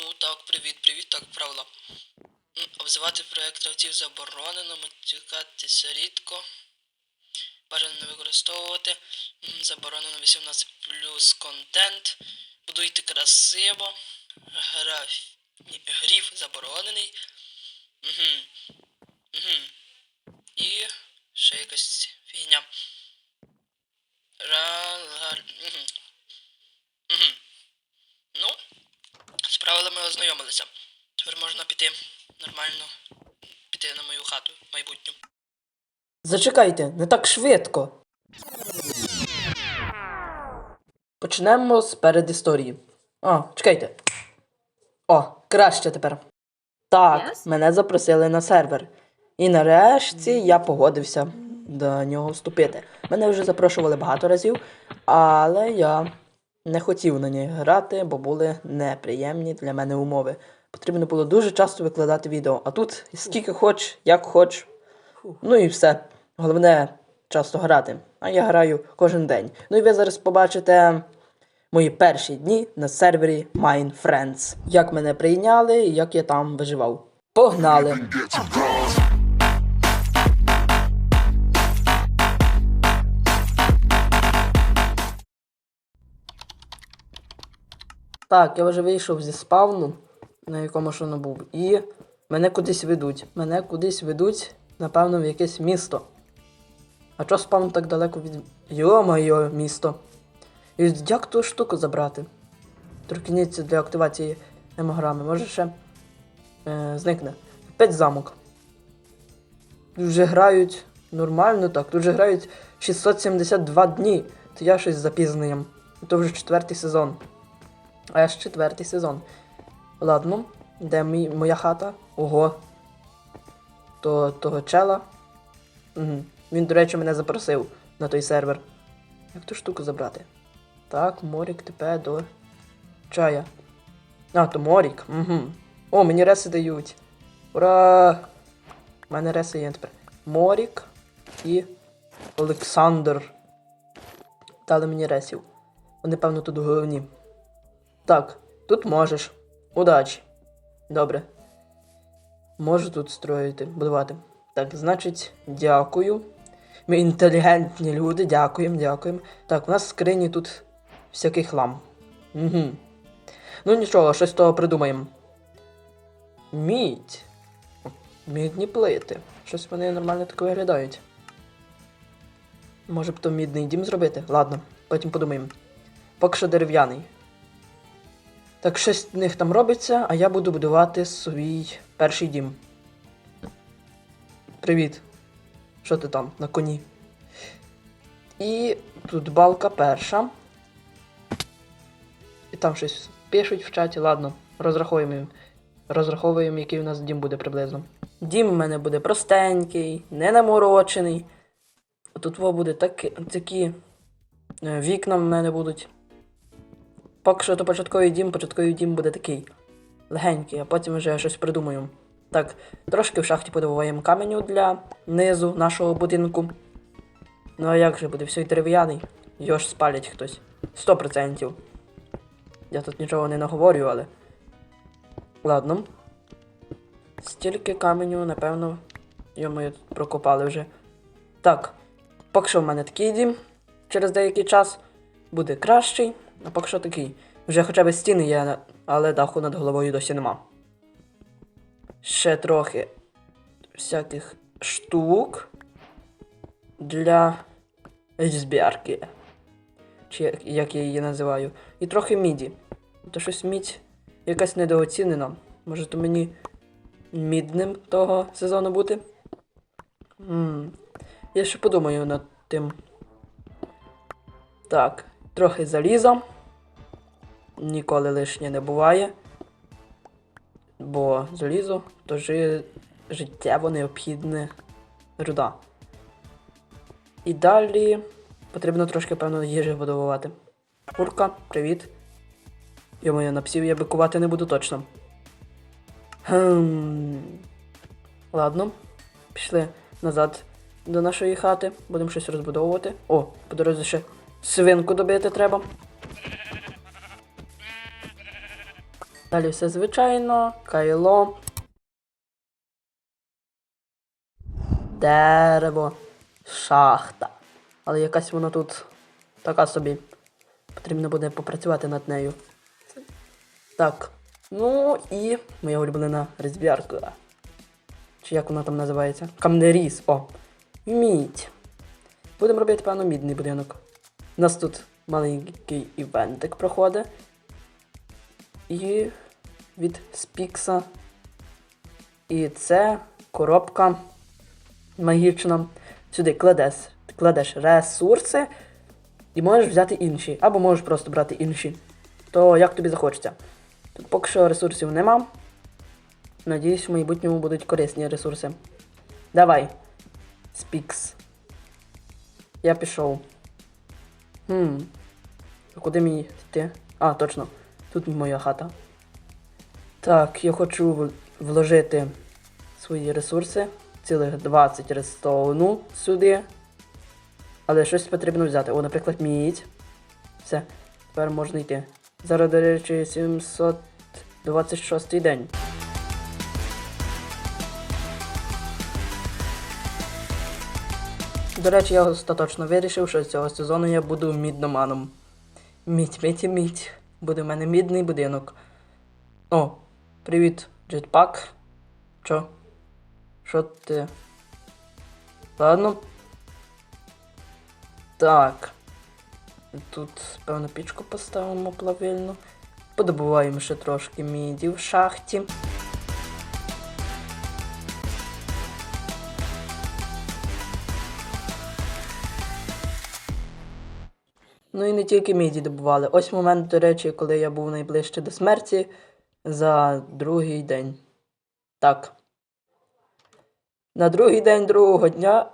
Ну так, привіт, привіт, так, правила. Обзивати проєкт гравців заборонено, матюкатися рідко. Бажано не використовувати. Заборонено 18 плюс контент. Будуйте красиво. Граф... ні, Гріф заборонений. Угу. Угу. І ще якась фігня. Ра... Угу. Ну, з правилами ознайомилися. Тепер можна піти нормально піти на мою хату майбутню. Зачекайте, не так швидко. Почнемо з передісторії. А, чекайте. О, краще тепер. Так, Yes? мене запросили на сервер. І нарешті я погодився до нього вступити. Мене вже запрошували багато разів, але я не хотів на ній грати, бо були неприємні для мене умови. Потрібно було дуже часто викладати відео, а тут скільки хоч, як хоч. Ну і все. Головне часто грати. А я граю кожен день. Ну і ви зараз побачите мої перші дні на сервері Mine Friends. Як мене прийняли і як я там виживав. Погнали! Так, я вже вийшов зі спавну, на якому ж воно був, і мене кудись ведуть. Мене кудись ведуть, напевно, в якесь місто. А чого спавн так далеко від. Йо-моє, місто. І як ту штуку забрати? Торкніться для активації емограми. Може ще е, зникне. Опять замок. Тут вже грають нормально так. Тут вже грають 672 дні. То я щось з запізненням. То вже четвертий сезон. А я четвертий сезон. Ладно, де мій, моя хата? Ого. То того чела. Угу. Він, до речі, мене запросив на той сервер. Як ту штуку забрати? Так, Морік тепер до чая. А, то Морік. Угу. О, мені реси дають. Ура! У мене реси є тепер. Морік і Олександр. Дали мені ресів. Вони, певно, тут головні. Так, тут можеш. Удачі. Добре. Можу тут строїти, будувати. Так, значить, дякую. Ми інтелігентні люди, дякуємо, дякуємо. Так, у нас в скрині тут всякий хлам. Угу. Ну нічого, щось з того придумаємо. Мідь. Мідні плити. Щось вони нормально так виглядають. Може б то мідний дім зробити? Ладно, потім подумаємо. Поки що дерев'яний. Так щось в них там робиться, а я буду будувати свій перший дім. Привіт. Що ти там на коні? І тут балка перша. І там щось пишуть в чаті. Ладно, розраховуємо. Розраховуємо, який у нас дім буде приблизно. Дім у мене буде простенький, не наморочений. Тут буде такі, такі е, вікна в мене будуть. Поки що то початковий дім, початковий дім буде такий легенький, а потім вже щось придумаю. Так, трошки в шахті подобуваємо каменю для низу нашого будинку. Ну а як же буде все дерев'яний? Його ж спалять хтось. Сто процентів. Я тут нічого не наговорю, але. Ладно. Стільки каменю, напевно, йому прокопали вже. Так, поки що в мене такий дім. Через деякий час буде кращий, а поки що такий. Вже хоча б стіни є, але даху над головою досі нема. Ще трохи всяких штук для збірки. Чи як, як я її називаю. І трохи міді. То щось мідь якась недооцінена. Може то мені мідним того сезону бути? м Я ще подумаю над тим. Так, трохи заліза. Ніколи лишнє не буває. Бо залізо то жи... життєво необхідне руда. І далі потрібно трошки, певно, їжі видобувати. Курка, привіт. Йому на псів я бикувати не буду точно. Хм. Ладно, пішли назад до нашої хати. Будемо щось розбудовувати. О, по дорозі ще свинку добити треба. Далі все звичайно, кайло. Дерево, шахта. Але якась вона тут така собі. Потрібно буде попрацювати над нею. Так. Ну і моя улюблена різб'ярка. Чи як вона там називається? Камнеріз. О. Мідь. Будемо робити, певно, мідний будинок. У нас тут маленький івентик проходить. І від Спікса. І це коробка магічна. Сюди кладеш, кладеш ресурси і можеш взяти інші. Або можеш просто брати інші. То як тобі захочеться. Тут поки що ресурсів нема. Надіюсь, в майбутньому будуть корисні ресурси. Давай. Спікс. Я пішов. Хм. Куди мені йти? А, точно. Тут моя хата. Так, я хочу вложити свої ресурси. Цілих 20 рестоуну сюди. Але щось потрібно взяти. О, наприклад, мідь. Все, тепер можна йти. Зараз, до речі, 726 день. До речі, я остаточно вирішив, що з цього сезону я буду мідноманом. Мідь, мідь мідь. Буде в мене мідний будинок. О, привіт, джетпак. Чо? Що ти? Ладно. Так. Тут, певно, пічку поставимо плавильну. Подобуваємо ще трошки міді в шахті. І не тільки міді добували. Ось момент, до речі, коли я був найближче до смерті за другий день. Так. На другий день другого дня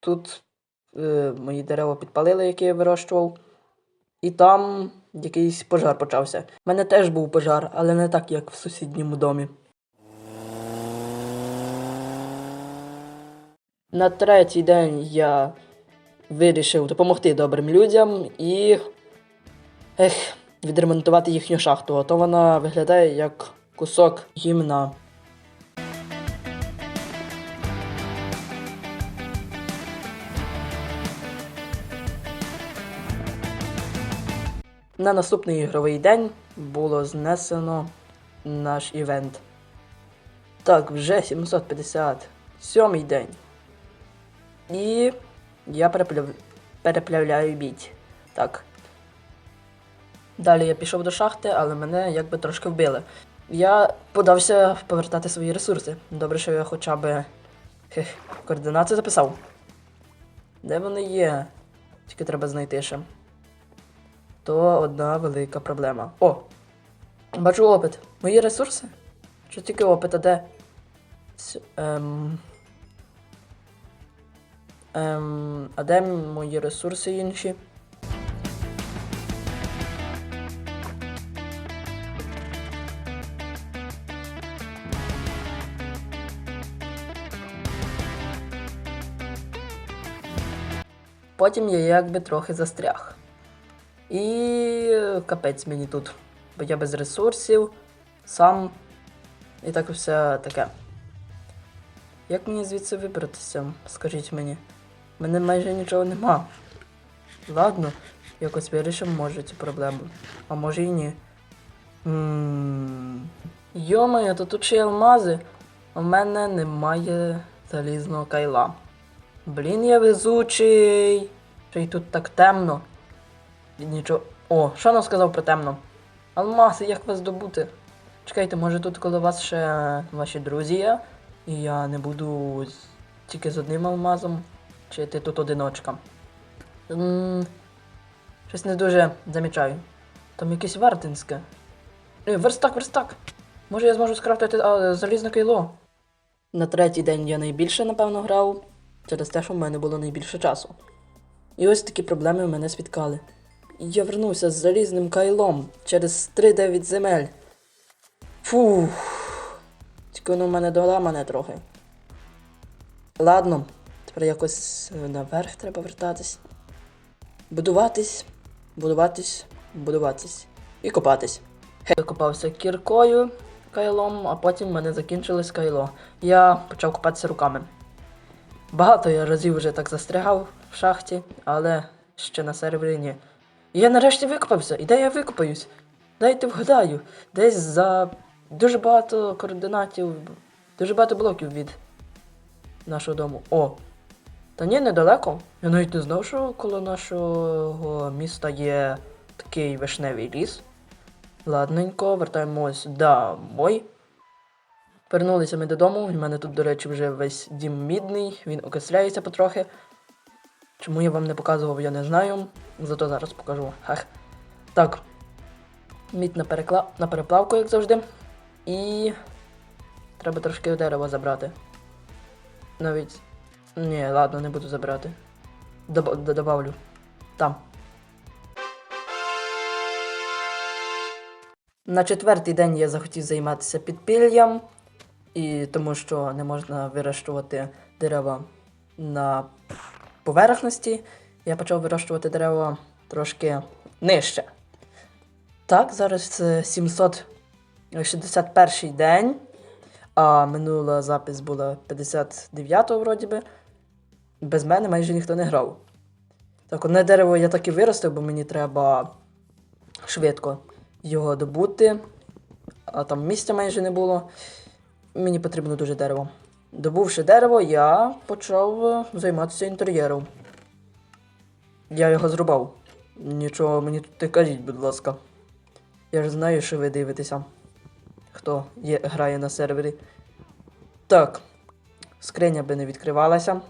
тут е, мої дерева підпалили, які я вирощував. І там якийсь пожар почався. У мене теж був пожар, але не так, як в сусідньому домі. На третій день я вирішив допомогти добрим людям і ех, відремонтувати їхню шахту, а то вона виглядає як кусок гімна. На наступний ігровий день було знесено наш івент. Так, вже 757 день. І я перепляв... переплавляю біть. Так. Далі я пішов до шахти, але мене якби трошки вбили. Я подався повертати свої ресурси. Добре, що я хоча б хех, координати записав. Де вони є? Тільки треба знайти ще. То одна велика проблема. О! Бачу опит. Мої ресурси? Що тільки опит, а де? С- ем... Ем, а де мої ресурси інші? Потім я якби трохи застряг. І капець мені тут. Бо я без ресурсів, сам і так все таке. Як мені звідси вибратися? Скажіть мені. У мене майже нічого нема. Ладно, якось вирішимо, може, цю проблему. А може і ні. Йомаю, то тут ще алмази. У мене немає залізного кайла. Блін, я везучий. Ще й тут так темно. І нічого. О, що нам сказав про темно? Алмази, як вас добути? Чекайте, може тут коло вас ще ваші друзі є? І я не буду тільки з одним алмазом. Чи ти тут одиночка? М, Щось не дуже замічаю. Там якесь вартинське. Е, верстак, верстак! Може я зможу скрафтити а, залізне кайло? На третій день я найбільше, напевно, грав через те, що в мене було найбільше часу. І ось такі проблеми в мене спіткали. Я вернувся з залізним кайлом через 3-9 земель. Фух. Тільки воно в мене доламане трохи. Ладно, тепер якось е, наверх треба вертатись. Будуватись, будуватись, будуватись. І копатись. Хе, викопався кіркою кайлом, а потім в мене закінчилось кайло. Я почав купатися руками. Багато я разів вже так застрягав в шахті, але ще на сервері ні. І я нарешті викопався. І де я викопаюсь? Дайте вгадаю. Десь за дуже багато координатів, дуже багато блоків від нашого дому. О! Та ні, недалеко. Я навіть не знав, що коло нашого міста є такий вишневий ліс. Ладненько, вертаємось домой. Вернулися ми додому. У мене тут, до речі, вже весь дім мідний, він окисляється потрохи. Чому я вам не показував, я не знаю. Зато зараз покажу. Хах. Так. Мідь на, перекла... на переплавку, як завжди. І. Треба трошки дерева забрати. Навіть. Ні, ладно, не буду забирати. Доб... Добавлю. Там. На четвертий день я захотів займатися підпіллям, і тому що не можна вирощувати дерева на поверхності, я почав вирощувати дерева трошки нижче. Так, зараз це 761 день, а минула запис була 59-го вроді би. Без мене майже ніхто не грав. Так, одне дерево я так і виростив, бо мені треба швидко його добути, а там місця майже не було. Мені потрібно дуже дерево. Добувши дерево, я почав займатися інтер'єром. Я його зрубав. Нічого мені тут не кажіть, будь ласка. Я ж знаю, що ви дивитеся, хто є, грає на сервері. Так, скриня би не відкривалася,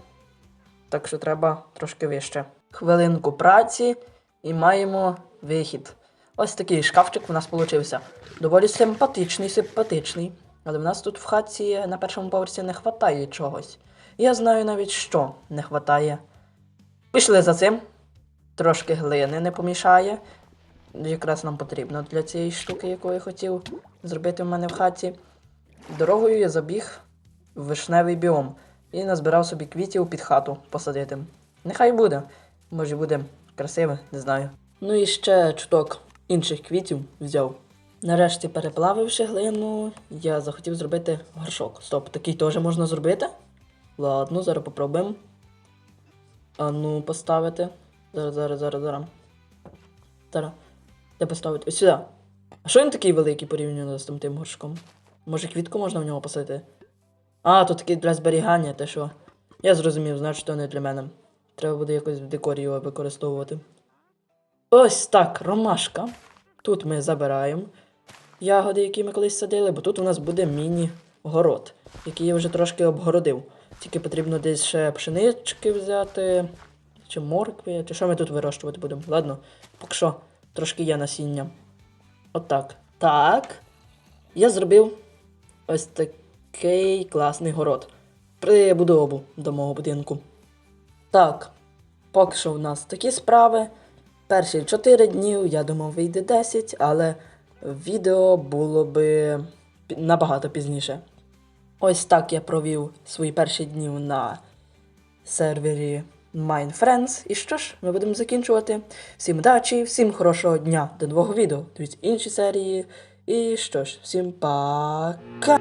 так що треба трошки вище. Хвилинку праці і маємо вихід. Ось такий шкафчик у нас получився. Доволі симпатичний, симпатичний. Але в нас тут в хатці на першому поверсі не вистачає чогось. Я знаю навіть, що не вистачає. Пішли за цим. Трошки глини не помішає. Якраз нам потрібно для цієї штуки, яку я хотів зробити в мене в хаті. Дорогою я забіг в вишневий біом і назбирав собі квітів під хату посадити. Нехай буде. Може буде красиве, не знаю. Ну і ще чуток інших квітів взяв. Нарешті, переплавивши глину, я захотів зробити горшок. Стоп, такий теж можна зробити? Ладно, зараз попробуємо. А ну, поставити. Зараз, зараз, зараз, зараз. Зараз. Де поставити? Ось сюди. А що він такий великий порівняно з тим горшком? Може квітку можна в нього посадити? А, то такий для зберігання, те що. Я зрозумів, значить, то не для мене. Треба буде якось в декорі його використовувати. Ось так, ромашка. Тут ми забираємо ягоди, які ми колись садили, бо тут у нас буде міні-город, який я вже трошки обгородив. Тільки потрібно десь ще пшенички взяти, чи моркви, чи що ми тут вирощувати будемо. Ладно, поки що трошки є насіння. Отак. Так. Я зробив ось такий класний город. Прибудову до мого будинку. Так, поки що в нас такі справи. Перші 4 дні, я думав, вийде 10, але відео було би набагато пізніше. Ось так я провів свої перші дні на сервері MindFriends. І що ж, ми будемо закінчувати. Всім удачі, всім хорошого дня, до нового відео. Дивіться інші серії. І що ж, всім пока!